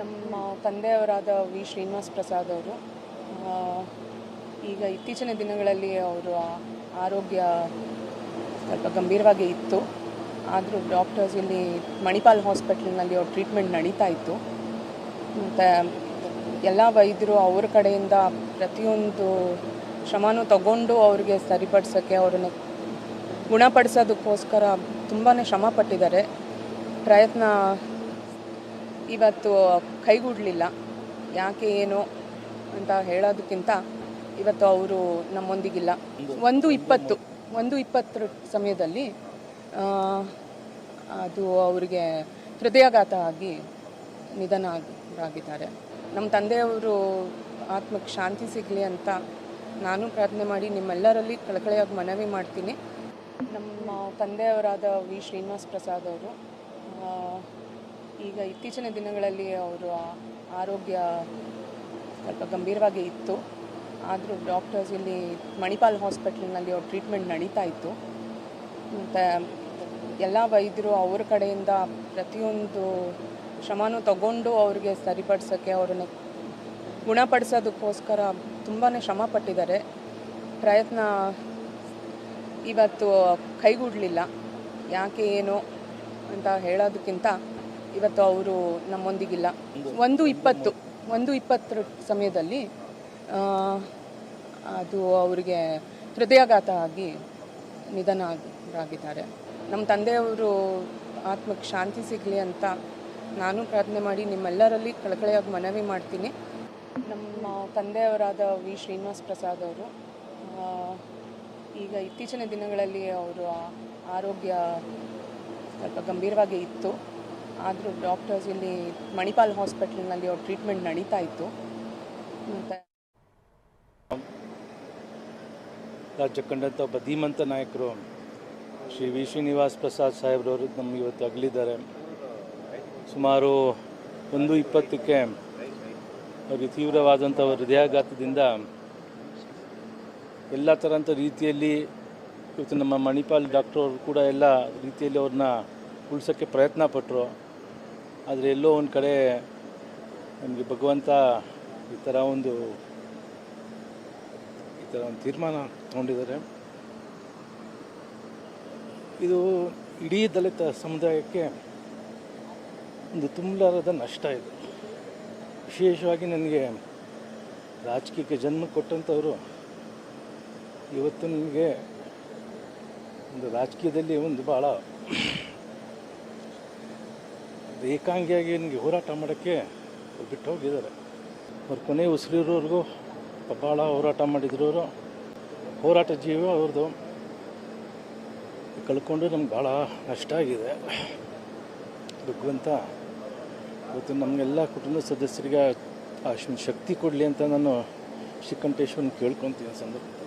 ನಮ್ಮ ತಂದೆಯವರಾದ ವಿ. ಶ್ರೀನಿವಾಸ್ ಪ್ರಸಾದ್ ಅವರು ಈಗ ಇತ್ತೀಚಿನ ದಿನಗಳಲ್ಲಿ ಅವರು ಆರೋಗ್ಯ ಸ್ವಲ್ಪ ಗಂಭೀರವಾಗಿ ಇತ್ತು. ಆದರೂ ಡಾಕ್ಟರ್ಸ್ ಇಲ್ಲಿ ಮಣಿಪಾಲ್ ಹಾಸ್ಪಿಟ್ಲ್ನಲ್ಲಿ ಅವ್ರ ಟ್ರೀಟ್ಮೆಂಟ್ ನಡೀತಾ ಇತ್ತು. ಮತ್ತು ಎಲ್ಲ ವೈದ್ಯರು ಅವ್ರ ಕಡೆಯಿಂದ ಪ್ರತಿಯೊಂದು ಶ್ರಮನೂ ತಗೊಂಡು ಅವ್ರಿಗೆ ಸರಿಪಡಿಸೋಕ್ಕೆ ಅವ್ರನ್ನ ಗುಣಪಡಿಸೋದಕ್ಕೋಸ್ಕರ ತುಂಬಾ ಶ್ರಮಪಟ್ಟಿದ್ದಾರೆ ಪ್ರಯತ್ನ ಇವತ್ತು ಕೈಗೂಡಲಿಲ್ಲ. ಯಾಕೆ ಏನು ಅಂತ ಹೇಳೋದಕ್ಕಿಂತ ಇವತ್ತು ಅವರು ನಮ್ಮೊಂದಿಗಿಲ್ಲ. ಒಂದು ಇಪ್ಪತ್ತು, ಒಂದು ಇಪ್ಪತ್ತರ ಸಮಯದಲ್ಲಿ ಅದು ಅವರಿಗೆ ಹೃದಯಾಘಾತ ಆಗಿ ನಿಧನ ಆಗಿದ್ದಾರೆ ನಮ್ಮ ತಂದೆಯವರು ಆತ್ಮಕ್ಕೆ ಶಾಂತಿ ಸಿಗಲಿ ಅಂತ ನಾನು ಪ್ರಾರ್ಥನೆ ಮಾಡಿ ನಿಮ್ಮೆಲ್ಲರಲ್ಲಿ ಕಳಕಳಿಯಾಗಿ ಮನವಿ ಮಾಡ್ತೀನಿ. ನಮ್ಮ ತಂದೆಯವರಾದ ವಿ. ಶ್ರೀನಿವಾಸ್ ಪ್ರಸಾದ್ ಅವರು ಈಗ ಇತ್ತೀಚಿನ ದಿನಗಳಲ್ಲಿ ಅವರು ಆರೋಗ್ಯ ಸ್ವಲ್ಪ ಗಂಭೀರವಾಗಿ ಇತ್ತು. ಆದರೂ ಡಾಕ್ಟರ್ಸ್ ಇಲ್ಲಿ ಮಣಿಪಾಲ್ ಹಾಸ್ಪಿಟ್ಲ್ನಲ್ಲಿ ಅವ್ರ ಟ್ರೀಟ್ಮೆಂಟ್ ನಡೀತಾ ಇತ್ತು. ಮತ್ತು ಎಲ್ಲ ವೈದ್ಯರು ಅವ್ರ ಕಡೆಯಿಂದ ಪ್ರತಿಯೊಂದು ಶ್ರಮನೂ ತಗೊಂಡು ಅವ್ರಿಗೆ ಸರಿಪಡಿಸೋಕ್ಕೆ ಅವ್ರನ್ನ ಗುಣಪಡಿಸೋದಕ್ಕೋಸ್ಕರ ತುಂಬಾ ಶ್ರಮ ಪಟ್ಟಿದ್ದಾರೆ. ಪ್ರಯತ್ನ ಇವತ್ತು ಕೈಗೂಡಲಿಲ್ಲ. ಯಾಕೆ ಏನು ಅಂತ ಹೇಳೋದಕ್ಕಿಂತ ಇವತ್ತು ಅವರು ನಮ್ಮೊಂದಿಗಿಲ್ಲ. ಒಂದು ಇಪ್ಪತ್ತು, ಒಂದು ಇಪ್ಪತ್ತರ ಸಮಯದಲ್ಲಿ ಅದು ಅವರಿಗೆ ಹೃದಯಾಘಾತ ಆಗಿ ನಿಧನ ಆಗಿದ್ದಾರೆ ನಮ್ಮ ತಂದೆಯವರು ಆತ್ಮಕ್ಕೆ ಶಾಂತಿ ಸಿಗಲಿ ಅಂತ ನಾನು ಪ್ರಾರ್ಥನೆ ಮಾಡಿ ನಿಮ್ಮೆಲ್ಲರಲ್ಲಿ ಕಳಕಳಿಯಾಗಿ ಮನವಿ ಮಾಡ್ತೀನಿ. ನಮ್ಮ ತಂದೆಯವರಾದ ವಿ. ಶ್ರೀನಿವಾಸ್ ಪ್ರಸಾದ್ ಅವರು ಈಗ ಇತ್ತೀಚಿನ ದಿನಗಳಲ್ಲಿ ಅವರು ಆರೋಗ್ಯ ಸ್ವಲ್ಪ ಗಂಭೀರವಾಗಿ ಇತ್ತು. ಆದರೂ ಡಾಕ್ಟರ್ಸ್ ಇಲ್ಲಿ ಮಣಿಪಾಲ್ ಹಾಸ್ಪಿಟ್ಲ್ನಲ್ಲಿ ಅವ್ರ ಟ್ರೀಟ್ಮೆಂಟ್ ನಡೀತಾ ಇತ್ತು. ರಾಜ್ಯ ಕಂಡಂಥ ಒಬ್ಬ ಧೀಮಂತ ನಾಯಕರು ಶ್ರೀ ವಿ. ಶ್ರೀನಿವಾಸ್ ಪ್ರಸಾದ್ ಸಾಹೇಬ್ರವರು ನಮ್ಗೆ ಇವತ್ತು ಅಗಲಿದ್ದಾರೆ. ಸುಮಾರು ಒಂದು ಇಪ್ಪತ್ತಕ್ಕೆ ಅವರಿಗೆ ತೀವ್ರವಾದಂಥ ಹೃದಯಾಘಾತದಿಂದ ಎಲ್ಲ ಥರಂಥ ರೀತಿಯಲ್ಲಿ ಇವತ್ತು ನಮ್ಮ ಮಣಿಪಾಲ್ ಡಾಕ್ಟ್ರವರು ಕೂಡ ಎಲ್ಲ ರೀತಿಯಲ್ಲಿ ಅವ್ರನ್ನ ಉಳಿಸೋಕ್ಕೆ ಪ್ರಯತ್ನ ಪಟ್ಟರು ಆದರೆ ಎಲ್ಲೋ ಒಂದು ಕಡೆ ನಮಗೆ ಭಗವಂತ ಈ ಥರ ಒಂದು ಈ ಥರ ಒಂದು ತೀರ್ಮಾನ ತಗೊಂಡಿದ್ದಾರೆ. ಇದು ಇಡೀ ದಲಿತ ಸಮುದಾಯಕ್ಕೆ ಒಂದು ತುಂಬಲಾರದ ನಷ್ಟ ಇದೆ. ವಿಶೇಷವಾಗಿ ನನಗೆ ರಾಜಕೀಯಕ್ಕೆ ಜನ್ಮ ಕೊಟ್ಟಂಥವರು ಇವತ್ತು ನನಗೆ ಒಂದು ರಾಜಕೀಯದಲ್ಲಿ ಒಂದು ಭಾಳ ಏಕಾಂಗಿಯಾಗಿ ನಿಮಗೆ ಹೋರಾಟ ಮಾಡೋಕ್ಕೆ ಬಿಟ್ಟು ಹೋಗಿದ್ದಾರೆ. ಅವ್ರ ಕೊನೆ ಉಸಿರಿರೋರ್ಗೂ ಭಾಳ ಹೋರಾಟ ಮಾಡಿದ್ರು ಅವರು ಹೋರಾಟ ಜೀವ ಅವ್ರದ್ದು ಕಳ್ಕೊಂಡು ನಮ್ಗೆ ಭಾಳ ನಷ್ಟ ಆಗಿದೆ. ಭಗವಂತ, ಇವತ್ತು ನಮಗೆಲ್ಲ ಕುಟುಂಬ ಸದಸ್ಯರಿಗೆ ಆ ಶಕ್ತಿ ಕೊಡಲಿ ಅಂತ ನಾನು ಶ್ರೀಕಂಠೇಶ್ವರನ ಕೇಳ್ಕೊತೀನಿ ಸಂದರ್ಭದಲ್ಲಿ.